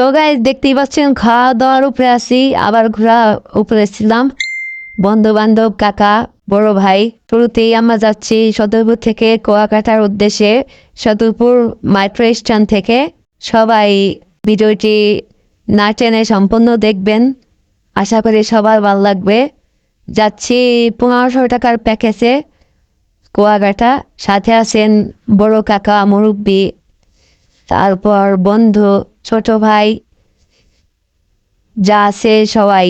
So guys দেখতেই পাচ্ছেন খাওয়া দাওয়ার উপরে আছি, আবার ঘোরা উপরে ছিলাম। বন্ধু বান্ধব কাকা, বড় ভাই, শুরুতেই আমরা যাচ্ছি সদরপুর থেকে কুয়াকাটার উদ্দেশ্যে, সদরপুর মাইট্রো স্ট্যান্ড থেকে। সবাই ভিডিওটি না টেনে সম্পূর্ণ দেখবেন। আশা করি সবার ভালো লাগবে। যাচ্ছি পনেরোশো টাকার প্যাকেজে কুয়াকাটা। সাথে আছেন বড় কাকা, মুরব্বী তারপর বন্ধু, ছোট ভাই, যা আছে সবাই।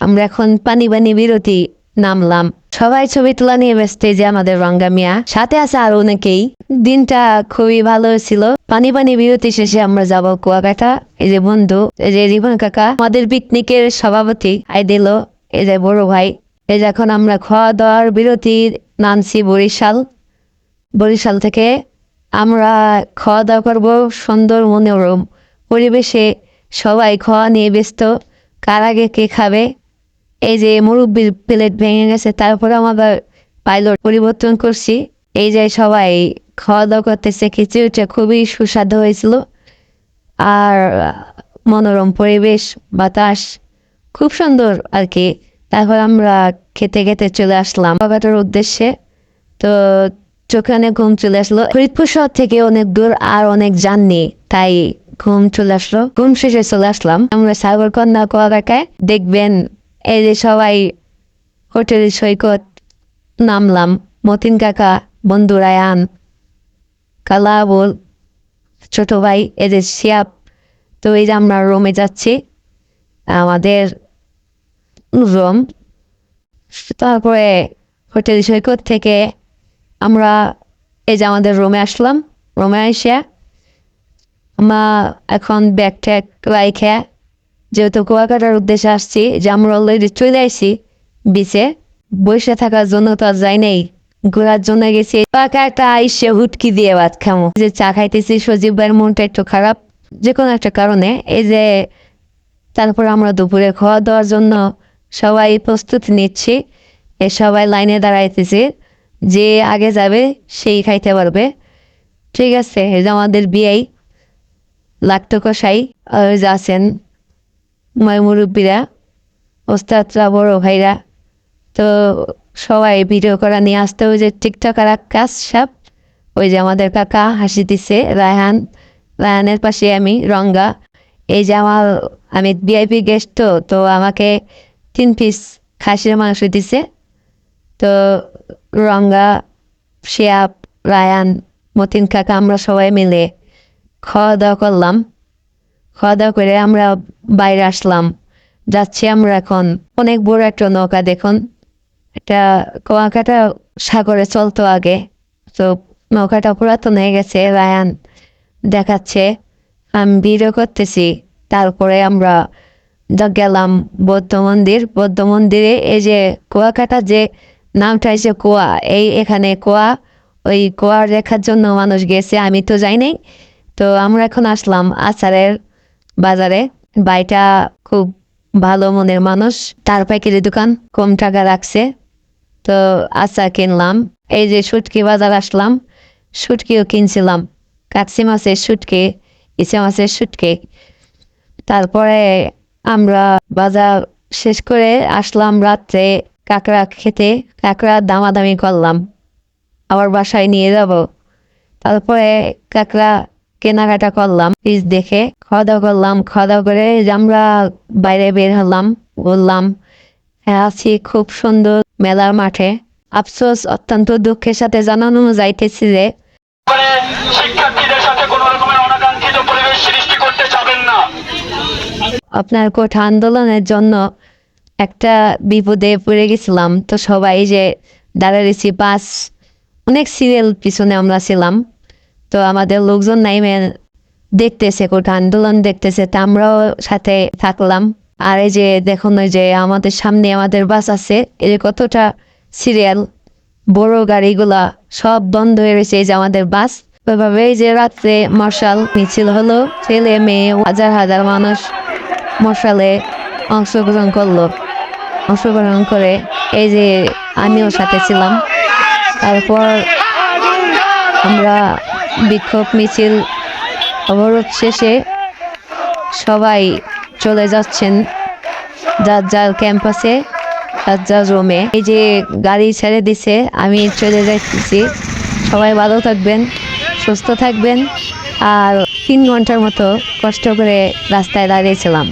আমরা এখন পানি পানি বিরতি নামলাম। সবাই ছবি তোলা নিয়ে ব্যস্ত যে আমাদের রঙ্গা মিয়া। সাথে আছে আর অনেকেই। দিনটা খুবই ভালো ছিল। পানি পানি বিরতি শেষে আমরা যাব কুয়াকাটা। এই যে বন্ধু, এই যে রিবন কাকা, আমাদের পিকনিকের সভাপতি আই দিল এই যে বড় ভাই। এই যে এখন আমরা খাওয়া দাওয়ার বিরতি, নামছি বরিশাল। বরিশাল থেকে আমরা খাওয়া দাওয়া করব সুন্দর মনোরম পরিবেশে সবাই খাওয়া নিয়ে ব্যস্ত। কার আগে কে খাবে? এই যে মুরব্বির প্লেট ভেঙে গেছে তারপরে আমাদের পাইলট পরিবর্তন করছি। এই যে সবাই খাওয়া দাওয়া করতেছে, খিচুড়িটা খুবই সুস্বাদু হয়েছিল। আর মনোরম পরিবেশ, বাতাস, খুব সুন্দর আর কি। তারপর আমরা খেতে খেতে চলে আসলাম। বাগাটার উদ্দেশ্যে। তো চোখে অনেক ঘুম চলে আসলো। ফরিদপুর শহর থেকে অনেক দূর আর অনেক জাননি তাই ঘুম চলে আসলো। ঘুম শেষে চলে আসলাম। আমরা সাগর কন্যা কুয়াকাটায় দেখবেন, এই যে সবাই হোটেল সৈকত নামলাম। মতিন কাকা, বন্ধু রায়ান, কালাবুল, ছোট ভাই এদের শিয়াপ তো এই যে আমরা রোমে যাচ্ছি, আমাদের রুম তারপরে হোটেল সৈকত থেকে আমরা এই যে আমাদের রুমে আসলাম রুমে এসে আমরা এখন ব্যাগ ট্যাগ রাইখে, যেহেতু কুয়াকাটার উদ্দেশ্যে আসছি, যে আমরা অলরেডি চলে আসছি বিচে বসে থাকার জন্য তো আর যাই নেই, ঘোরার জন্য গেছি। কুয়াকাটা আইসে হুটকি দিয়ে ভাত খামো। যে চা খাইতেছি, সজীব ভাইয়ের মনটা একটু খারাপ যে কোনো একটা কারণে। এই যে তারপর আমরা দুপুরে খাওয়া দাওয়ার জন্য সবাই প্রস্তুতি নিচ্ছি এ সবাই লাইনে দাঁড়াইতেছি। যে আগে যাবে, সেই খাইতে পারবে। ঠিক আছে, এই যে আমাদের বিয়েই লাক্ত কষাই যে আছেন ময় মুরব্বীরা, ওস্তাদরা, বড় ভাইরা, তো সবাই ভিডিও করা নিয়ে আসতে ওই যে টিকটক আর কাজ সব ওই যে আমাদের কাকা হাসি দিছে, রায়হান, রায়হানের পাশে আমি, রঙ্গা। এই যে আমার, আমি ভিআইপি গেস্ট তো তো আমাকে তিন পিস খাসির মাংস দিছে। তো রঙ্গা, শিয়াব, রায়ান, মতিন কাকা আমরা সবাই মিলে খাওয়া দাওয়া করলাম। খাওয়া দাওয়া করে আমরা বাইরে আসলাম। যাচ্ছি আমরা এখন অনেক বড় একটা নৌকা দেখুন। এটা কুয়াকাটা সাগরে চলতো আগে। তো নৌকাটা পুরাতন হয়ে গেছে, রায়ান দেখাচ্ছে। আমি ভিডিও করতেছি, তারপরে আমরা গেলাম বৌদ্ধ মন্দির। বৌদ্ধ মন্দিরে এই যে কুয়াকাটা যে নামটা এসে কুয়া। এই এখানে কুয়া, ওই কুয়া দেখার জন্য মানুষ গেছে, আমি তো যাই নাই। তো আমরা এখন আসলাম আচারের বাজারে। বাইটা খুব ভালো মনের মানুষ, তার পাইকারি দোকান কম টাকা রাখছে। তো আচার কিনলাম, এই যে সুটকি বাজার আসলাম সুটকিও কিনছিলাম। কাকসি মাছের সুটকি ইসে মাছের সুটকি তারপরে আমরা বাজার শেষ করে আসলাম রাত্রে কাঁকড়া খেতে কাঁকড়া দামাদামি করলাম। আবার বাসায় নিয়ে যাব। তারপরে কাঁকড়া কেনাকাটা করলাম। পিস দেখে খাওয়া দাওয়া করলাম খাওয়া দাওয়া করে আমরা বাইরে বের হলাম বললাম হ্যাঁ আছি খুব সুন্দর মেলার মাঠে। আফসোস অত্যন্ত দুঃখের সাথে জানানো যাইতেছি যে আপনার কোঠা আন্দোলনের জন্য একটা বিপদে পড়ে গেছিলাম। তো সবাই যে দাঁড়াইছি, বাস, অনেক সিরিয়াল পিছনে আমরা ছিলাম। তো আমাদের লোকজন নাইমে দেখতেছে, কোঠা আন্দোলন দেখতেছে, তা আমরাও সাথে থাকলাম। আর এই যে দেখুন, ওই যে আমাদের সামনে আমাদের বাস আছে, এই যে কতটা সিরিয়াল বড় গাড়িগুলা সব বন্ধ হয়ে রয়েছে এই যে আমাদের বাস। ওইভাবে এই যে রাত্রে মশাল মিছিল হলো, ছেলে, মেয়ে, হাজার হাজার মানুষ মশালে অংশগ্রহণ করল। অংশগ্রহণ করে এই যে আমিও সাথে ছিলাম। তারপর আমরা বিক্ষোভ মিছিল অবরোধ শেষে সবাই চলে যাচ্ছেন যার যার ক্যাম্পাসে যার যার রুমে। এই যে গাড়ি ছেড়ে দিছে, আমি চলে যাচ্ছি। সবাই ভালো থাকবেন, সুস্থ থাকবেন, আর তিন ঘণ্টার মতো কষ্ট করে রাস্তায় দাঁড়িয়েছিলাম।